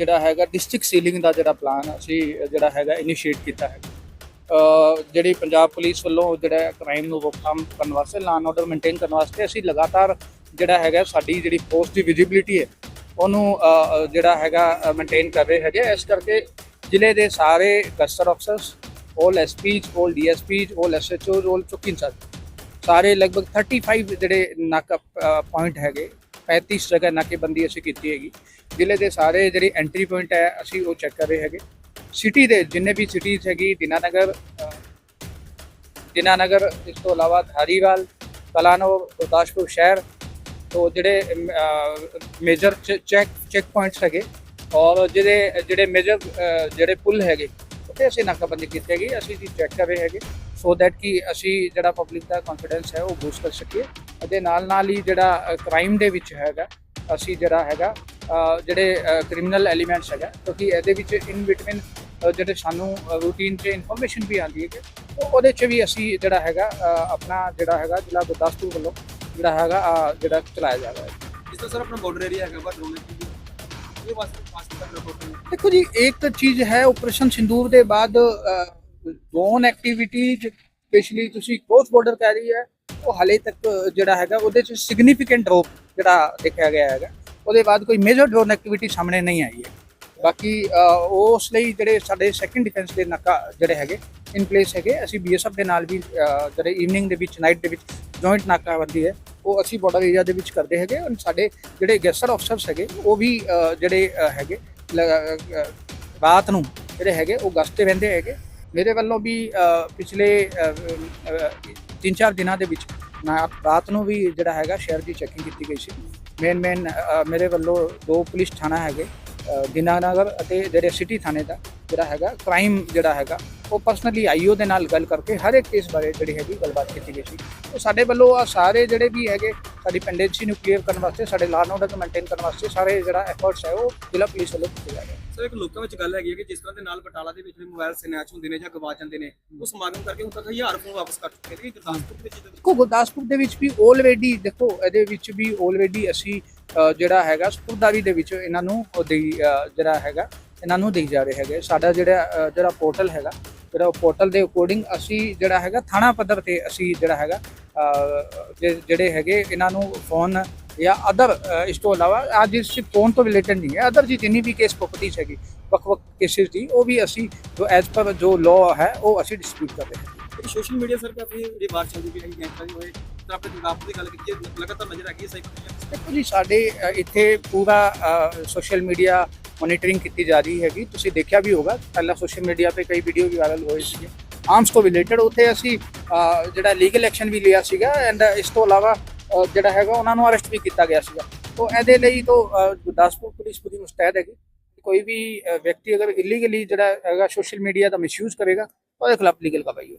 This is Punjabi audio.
ਜਿਹੜਾ ਹੈਗਾ ਡਿਸਟ੍ਰਿਕਟ ਸੀਲਿੰਗ ਦਾ ਜਿਹੜਾ ਪਲਾਨ ਅਸੀਂ ਜਿਹੜਾ ਹੈਗਾ ਇਨੀਸ਼ੀਏਟ ਕੀਤਾ ਹੈ। ਜਿਹੜੀ ਪੰਜਾਬ ਪੁਲਿਸ ਵੱਲੋਂ ਜਿਹੜਾ ਕ੍ਰਾਈਮ ਨੂੰ ਰੋਕਥਾਮ ਕਰਨ ਵਾਸਤੇ ਲਾਅ ਆਰਡਰ ਮੇਨਟੇਨ ਕਰਨ ਵਾਸਤੇ ਅਸੀਂ ਲਗਾਤਾਰ ਜਿਹੜਾ ਹੈਗਾ ਸਾਡੀ ਜਿਹੜੀ ਪੋਸਟ ਦੀ ਵਿਜ਼ਿਬਿਲਿਟੀ ਹੈ, ਉਹਨੂੰ ਜਿਹੜਾ ਹੈਗਾ ਮੇਨਟੇਨ ਕਰ ਰਹੇ ਹੈਗੇ ਇਸ ਕਰਕੇ ਜ਼ਿਲ੍ਹੇ ਦੇ ਸਾਰੇ ਕਸਟਰ ਅਫਸਰਸ all SPs all DSPs all SHOs all ਚੁੱਕੀ ਇੰਚਾਰਜ ਸਾਰੇ ਲਗਭਗ 35 ਜਿਹੜੇ ਨਾਕਾ ਪੁਆਇੰਟ ਹੈਗੇ। 35 ਜਗ੍ਹਾ ਨਾਕੇਬੰਦੀ ਅਸੀਂ ਕੀਤੀ ਹੈਗੀ। ਜ਼ਿਲ੍ਹੇ ਦੇ ਸਾਰੇ ਜਿਹੜੇ ਐਂਟਰੀ ਪੁਆਇੰਟ ਹੈ ਅਸੀਂ ਉਹ ਚੈੱਕ ਕਰ ਰਹੇ ਹੈਗੇ। ਸਿਟੀ ਦੇ ਜਿੰਨੇ ਵੀ ਸਿਟੀਜ਼ ਹੈਗੀ ਦਿਨਾਨਗਰ ਅ, ਦਿਨਾਨਗਰ ਇਸ ਤੋਂ ਇਲਾਵਾ ਧਾਰੀਵਾਲ ਕਲਾਨੋ ਗੁਰਦਾਸਪੁਰ ਸ਼ਹਿਰ ਤੋਂ ਜਿਹੜੇ ਮੇਜਰ ਚੈੱਕ ਚੈੱਕ ਪੁਆਇੰਟਸ ਹੈਗੇ। ਔਰ ਜਿਹੜੇ ਜਿਹੜੇ ਮੇਜਰ ਜਿਹੜੇ ਪੁਲ ਹੈਗੇ ਉੱਥੇ ਅਸੀਂ ਨਾਕਾਬੰਦੀ ਕੀਤੀ ਹੈਗੀ। ਅਸੀਂ ਜੀ ਚੈੱਕ ਕਰ ਰਹੇ ਹੈਗੇ। ਸੋ ਦੈਟ ਕਿ ਅਸੀਂ ਜਿਹੜਾ ਪਬਲਿਕ ਦਾ ਕੌਨਫੀਡੈਂਸ ਹੈ ਉਹ ਬੂਸਟ ਕਰ ਸਕੀਏ। ਅਤੇ ਨਾਲ ਨਾਲ ਹੀ ਜਿਹੜਾ ਕ੍ਰਾਈਮ ਦੇ ਵਿੱਚ ਹੈਗਾ ਅਸੀਂ ਜਿਹੜਾ ਹੈਗਾ ਜਿਹੜੇ ਕ੍ਰਿਮੀਨਲ ਐਲੀਮੈਂਟਸ ਹੈਗਾ ਕਿਉਂਕਿ ਇਹਦੇ ਵਿੱਚ ਇਨ ਬਿਟਵੀਨ ਜਿਹੜੇ ਸਾਨੂੰ ਰੂਟੀਨ 'ਚ ਇਨਫੋਰਮੇਸ਼ਨ ਵੀ ਆਉਂਦੀ ਹੈ ਕਿ ਉਹ ਉਹਦੇ 'ਚ ਵੀ ਅਸੀਂ ਜਿਹੜਾ ਹੈਗਾ ਆਪਣਾ ਜਿਹੜਾ ਹੈਗਾ ਜ਼ਿਲ੍ਹਾ ਗੁਰਦਾਸਪੁਰ ਵੱਲੋਂ ਜਿਹੜਾ ਹੈਗਾ ਜਿਹੜਾ ਚਲਾਇਆ ਜਾ ਰਿਹਾ ਹੈ। ਜਿਸ ਤਰ੍ਹਾਂ ਸਰ ਆਪਣਾ ਬਾਰਡਰ ਏਰੀਆ ਹੈਗਾ ਇਹ ਵਾਸਤੇ ਪਾਸ ਕਰਨਾ ਪੜਦਾ ਦੇਖੋ ਜੀ ਇੱਕ ਚੀਜ਼ ਹੈ ਆਪਰੇਸ਼ਨ ਸਿੰਦੂਰ ਦੇ ਬਾਅਦ ਡਰੋਨ ਐਕਟੀਵਿਟੀ ਸਪੈਸ਼ਲੀ ਤੁਸੀਂ ਕ੍ਰੋਸ ਬਾਰਡਰ ਕਹਿ ਰਹੀ ਹੈ, ਉਹ ਹਾਲੇ ਤੱਕ ਜਿਹੜਾ ਹੈਗਾ ਉਹਦੇ ਚ ਸਿਗਨੀਫੀਕੈਂਟ ਡ੍ਰੌਪ ਜਿਹੜਾ ਦੇਖਿਆ ਗਿਆ ਹੈਗਾ। ਉਹਦੇ ਬਾਅਦ ਕੋਈ ਮੇਜਰ ਡਰੋਨ ਐਕਟੀਵਿਟੀ ਸਾਹਮਣੇ ਨਹੀਂ ਆਈ ਹੈ। ਬਾਕੀ ਉਸ ਲਈ ਜਿਹੜੇ ਸਾਡੇ ਸੈਕੰਡ ਡਿਫੈਂਸ ਦੇ ਨਾਕਾ ਜਿਹੜੇ ਹੈਗੇ ਇਨ ਪਲੇਸ ਹੈਗੇ, ਅਸੀਂ ਬੀਐਸਐਫ ਦੇ ਨਾਲ ਵੀ ਜਿਹੜੇ ਈਵਨਿੰਗ ਦੇ ਵਿੱਚ ਨਾਈਟ ਦੇ ਵਿੱਚ ਜੁਆਇੰਟ ਨਾਕਾਬੰਦੀ ਹੈ, ਉਹ ਅਸੀਂ ਬਾਰਡਰ ਏਰੀਆ ਦੇ ਵਿੱਚ ਕਰਦੇ ਹੈਗੇ ਔਰ ਸਾਡੇ ਜਿਹੜੇ ਗੈਸਰ ਅਫਸਰਸ ਹੈਗੇ, ਉਹ ਵੀ ਜਿਹੜੇ ਹੈਗੇ ਰਾਤ ਨੂੰ ਜਿਹੜੇ ਹੈਗੇ, ਉਹ ਗਸਤੇ ਤੇ ਰਹਿੰਦੇ ਹੈਗੇ। ਮੇਰੇ ਵੱਲੋਂ ਵੀ ਪਿਛਲੇ 3-4 ਦਿਨਾਂ ਦੇ ਵਿੱਚ ਮੈਂ ਰਾਤ ਨੂੰ ਵੀ ਜਿਹੜਾ ਹੈਗਾ ਸ਼ਹਿਰ ਦੀ ਚੈਕਿੰਗ ਕੀਤੀ ਗਈ ਸੀ। ਮੇਨ ਮੇਨ ਮੇਰੇ ਵੱਲੋਂ ਦੋ ਪੁਲਿਸ ਥਾਣਾ ਹੈਗੇ ਅ, ਅਤੇ ਜਿਹੜੇ ਸਿਟੀ ਥਾਣੇ ਦਾ ਜਿਹੜਾ ਹੈਗਾ ਕ੍ਰਾਈਮ ਜਿਹੜਾ ਹੈਗਾ ਉਹ ਪਰਸਨਲੀ ਆਈਓ ਦੇ ਨਾਲ ਗੱਲ ਕਰਕੇ ਹਰ ਇੱਕ ਕੇਸ ਬਾਰੇ ਜਿਹੜੀ ਹੈਗੀ ਗੱਲਬਾਤ ਕੀਤੀ ਗਈ ਸੀ। ਉਹ ਸਾਡੇ ਵੱਲੋਂ ਆ ਸਾਰੇ ਜਿਹੜੇ ਵੀ ਹੈਗੇ ਸਾਡੀ ਪੈਂਡੈਂਸੀ ਨੂੰ ਕਲੀਅਰ ਕਰਨ ਵਾਸਤੇ ਸਾਡੇ ਲਾਅ ਐਂਡ ਆਰਡਰ ਨੂੰ ਮੇਨਟੇਨ ਕਰਨ ਵਾਸਤੇ ਸਾਰੇ ਜਿਹੜਾ ਐਫਰਟਸ ਹੈ ਉਹ ਜ਼ਿਲ੍ਹਾ ਪੁਲਿਸ ਵੱਲੋਂ ਕੀਤੇ ਜਾ ਰਹੇ ਸਰ ਇੱਕ ਲੋਕਾਂ ਵਿੱਚ ਗੱਲ ਹੈਗੀ ਹੈ ਕਿ ਜਿਸ ਤਰ੍ਹਾਂ ਦੇ ਨਾਲ ਬਟਾਲਾ ਦੇ ਵਿੱਚ ਵੀ ਮੋਬਾਈਲ ਸਨੈਚ ਹੁੰਦੇ ਨੇ ਜਾਂ ਗਵਾ ਜਾਂਦੇ ਨੇ ਉਹ ਸਮਾਗਮ ਕਰਕੇ ਹੁਣ ਤੱਕ ਹਜ਼ਾਰ ਫੋਨ ਵਾਪਸ ਕਰ ਚੁੱਕੇ ਨੇ। ਗੁਰਦਾਸਪੁਰ ਦੇ ਵਿੱਚ ਦੇਖੋ ਗੁਰਦਾਸਪੁਰ ਦੇ ਵਿੱਚ ਵੀ ਆਲਰੇਡੀ ਦੇਖੋ ਇਹਦੇ ਵਿੱਚ ਵੀ ਆਲਰੇਡੀ ਅਸੀਂ ਜਿਹੜਾ ਹੈਗਾ ਸਪੁਰਦਾਰੀ ਦੇ ਵਿੱਚ ਇਹਨਾਂ ਨੂੰ ਜਿਹੜਾ ਹੈਗਾ ਇਹਨਾਂ ਨੂੰ ਦੇਈ ਜਾ ਰਹੇ ਹੈਗੇ। ਸਾਡਾ ਜਿਹੜਾ ਜਿਹੜਾ ਪੋਰਟਲ ਹੈਗਾ ਜਿਹੜਾ ਪੋਰਟਲ ਦੇ ਅਕੋਰਡਿੰਗ ਅਸੀਂ ਜਿਹੜਾ ਹੈਗਾ ਥਾਣਾ ਪੱਧਰ ਤੇ ਅਸੀਂ ਜਿਹੜਾ ਹੈਗਾ ਜਿਹੜੇ ਹੈਗੇ ਇਹਨਾਂ ਨੂੰ ਫੋਨ ਜਾਂ ਅਦਰ ਇਸ ਤੋਂ ਇਲਾਵਾ ਅੱਜ ਇਸ ਫੋਨ ਤੋਂ ਰਿਲੇਟਡ ਨਹੀਂ ਹੈ। ਅਦਰ ਜੀ ਜਿੰਨੀ ਵੀ ਕੇਸ ਪ੍ਰੋਪਰਟੀਜ਼ ਹੈਗੀ ਵੱਖ ਵੱਖ ਕੇਸਿਸ ਦੀ, ਉਹ ਵੀ ਅਸੀਂ ਜੋ ਐਜ਼ ਪਰ ਜੋ ਲਾਅ ਹੈ, ਉਹ ਅਸੀਂ ਡਿਸਪਿਊਟ ਕਰ ਰਹੇ ਹਾਂ। ਸੋਸ਼ਲ ਮੀਡੀਆ ਸਰ ਕਾਫੀ ਜਿਹੜੀ ਬਾਤ ਚੱਲਦੀ ਪਈ ਹੈ, ਗੈਂਗਸਟਰ ਹੋਏ ਤਾਂ ਆਪਣੇ ਗੁਰਦਾਸਪੁਰ ਦੀ ਗੱਲ ਕੀਤੀ ਹੈ, ਲਗਾਤਾਰ ਨਜ਼ਰ ਆ ਗਈ ਹੈ ਸਹੀ ਦੇਖੋ ਜੀ ਸਾਡੇ ਅ, ਇੱਥੇ ਪੂਰਾ ਸੋਸ਼ਲ ਮੀਡੀਆ ਮੋਨੀਟਰਿੰਗ ਕੀਤੀ ਜਾ ਰਹੀ ਹੈਗੀ ਤੁਸੀਂ ਦੇਖਿਆ ਵੀ ਹੋਗਾ ਪਹਿਲਾਂ ਸੋਸ਼ਲ ਮੀਡੀਆ ਤੇ ਕਈ ਵੀਡੀਓ ਵੀ ਵਾਇਰਲ ਹੋਏ ਸੀਗੇ ਆਰਮਸ ਤੋਂ ਰਿਲੇਟਡ ਉੱਥੇ ਅਸੀਂ ਅ, ਜਿਹੜਾ ਲੀਗਲ ਐਕਸ਼ਨ ਵੀ ਲਿਆ ਸੀਗਾ ਐਂਡ ਇਸ ਤੋਂ ਇਲਾਵਾ ਅ, ਜਿਹੜਾ ਹੈਗਾ ਉਹਨਾਂ ਨੂੰ ਅਰੈਸਟ ਵੀ ਕੀਤਾ ਗਿਆ ਸੀਗਾ ਤੋਂ ਇਹਦੇ ਲਈ ਤੋਂ ਅ, ਗੁਰਦਾਸਪੁਰ ਪੁਲਿਸ ਪੂਰੀ ਮੁਸਤੈਦ ਹੈਗੀ ਕੋਈ ਵੀ ਅ, ਵਿਅਕਤੀ ਅਗਰ ਇਲੀਗਲੀ ਜਿਹੜਾ ਹੈਗਾ ਸੋਸ਼ਲ ਮੀਡੀਆ ਦਾ ਮਿਸਯੂਜ਼ ਕਰੇਗਾ ਉਹਦੇ ਖਿਲਾਫ ਲੀਗਲ ਕਾਰਵਾਈ ਹੋਵੇ